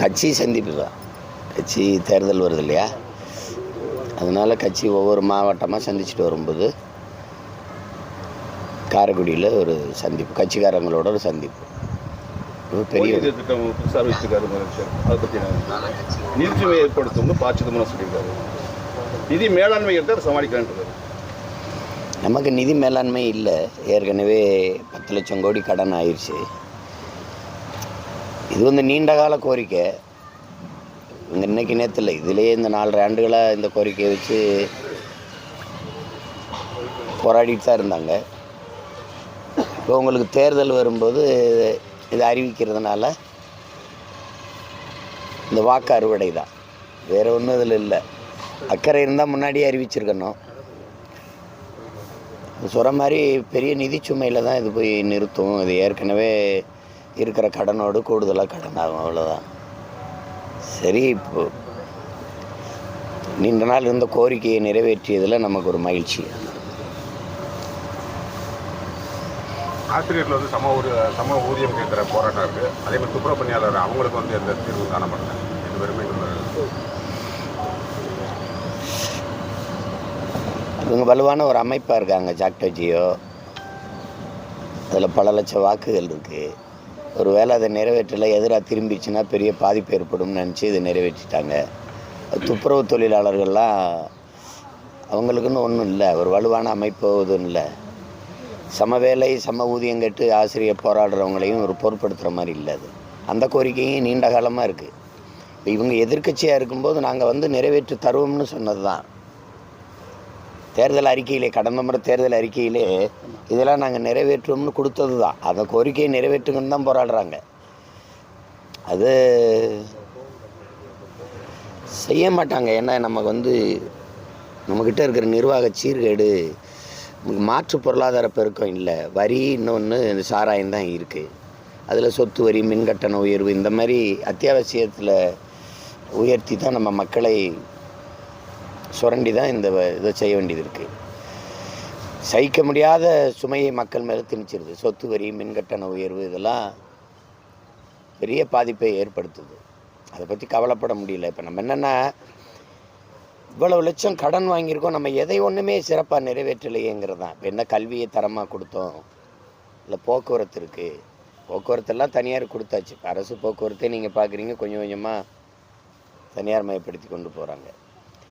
கட்சி சந்திப்பு தான். கட்சி தேர்தல் வருது இல்லையா? அதனால் கட்சி ஒவ்வொரு மாவட்டமாக சந்திச்சுட்டு வரும்போது காரைக்குடியில் ஒரு சந்திப்பு கட்சிக்காரங்களோட ஒரு சந்திப்பு. பெரிய திட்டம் புதுசாக அறிவிச்சிருக்காரு நிதிச்சுமை ஏற்படுத்தும்னு சிதம்பரம் சொல்லியிருக்காரு. நிதி மேலாண்மை எடுத்து சமாளிக்கலான்றது. நமக்கு நிதி மேலாண்மை இல்லை. ஏற்கனவே பத்து லட்சம் கோடி கடன் ஆயிடுச்சு இது வந்து நீண்ட கால கோரிக்கை. இந்த இன்னைக்கு நேரத்தில் இதுலேயே இந்த நாலரை ஆண்டுகளாக இந்த கோரிக்கையை வச்சு போராடிட்டு தான் இருந்தாங்க. இப்போ உங்களுக்கு தேர்தல் வரும்போது இதை அறிவிக்கிறதுனால இந்த வாக்கு அறுவடை தான். வேறு ஒன்றும் இதில் இல்லை. அக்கறை இருந்தால் முன்னாடியே அறிவிச்சிருக்கணும். சொல்கிற மாதிரி பெரிய நிதி சுமையில் தான் இது போய் நிறுத்தும். இது ஏற்கனவே இருக்கிற கடனோடு கூடுதலாக கடன் ஆகும் அவ்வளோதான் சரி இப்போ நீண்ட நாள் இருந்த கோரிக்கையை நிறைவேற்றியதில் நமக்கு ஒரு மகிழ்ச்சி. ஆசிரியர்கள் வந்து சம ஒரு சம ஊதியம் கேட்குற போராட்டம் இருக்குது அதே மாதிரி துப்புரவு பணியாளர் அவங்களுக்கு வந்து எந்த தீர்வு காணப்படுறாங்க ரெண்டு பேருமே இவங்க வலுவான ஒரு அமைப்பாக இருக்காங்க ஜாக்டோஜியோ அதில் பல லட்சம் வாக்குகள் இருக்குது ஒரு வேளை அதை நிறைவேற்றலை எதிராக திரும்பிச்சுன்னா பெரிய பாதிப்பு ஏற்படும்னு நினச்சி இதை நிறைவேற்றிட்டாங்க. துப்புரவு தொழிலாளர்கள்லாம் அவங்களுக்குன்னு ஒன்றும் இல்லை ஒரு வலுவான அமைப்பு எதுவும் இல்லை. சம வேலை சம ஊதியம் கேட்டு ஆசிரியர் போராடுறவங்களையும் ஒரு பொருட்படுத்துகிற மாதிரி இல்லை அது. அந்த கோரிக்கையும் நீண்ட காலமாக இருக்குது இப்போ இவங்க எதிர்க்கட்சியாக இருக்கும்போது நாங்கள் வந்து நிறைவேற்றி தருவோம்னு சொன்னது தான் தேர்தல் அறிக்கையிலே கடந்த முறை தேர்தல் அறிக்கையிலே இதெல்லாம் நாங்கள் நிறைவேற்றுவோம்னு கொடுத்தது தான் அந்த கோரிக்கையை நிறைவேற்றுங்கன்னு தான் போராடுறாங்க. அது செய்ய மாட்டாங்க. ஏன்னா நமக்கு வந்து நம்மக்கிட்ட இருக்கிற நிர்வாக சீர்கேடு நமக்கு மாற்று பொருளாதார பெருக்கம் இல்லை. வரி இன்னொன்று இந்த சாராயம் தான் இருக்குது அதில் சொத்து வரி மின்கட்டண உயர்வு இந்த மாதிரி அத்தியாவசியத்தில் உயர்த்தி தான் நம்ம மக்களை சுரண்டி தான் இந்த இதை செய்ய வேண்டியது இருக்குது சகிக்க முடியாத சுமையை மக்கள் மேலே திணிச்சிருது. சொத்து வரி மின்கட்டண உயர்வு இதெல்லாம் பெரிய பாதிப்பை ஏற்படுத்துது. அதை பற்றி கவலைப்பட முடியல. இப்போ நம்ம என்னென்னா இவ்வளவு லட்சம் கடன் வாங்கியிருக்கோம். நம்ம எதை ஒன்றுமே சிறப்பாக நிறைவேற்றலையேங்கிறது தான் இப்போ என்ன கல்வியை தரமாக கொடுத்தோம்? இல்லை போக்குவரத்து இருக்குது போக்குவரத்தெல்லாம் தனியார் கொடுத்தாச்சு. அரசு போக்குவரத்தே நீங்கள் பார்க்குறீங்க கொஞ்சம் கொஞ்சமாக தனியார் மயப்படுத்தி கொண்டு போகிறாங்க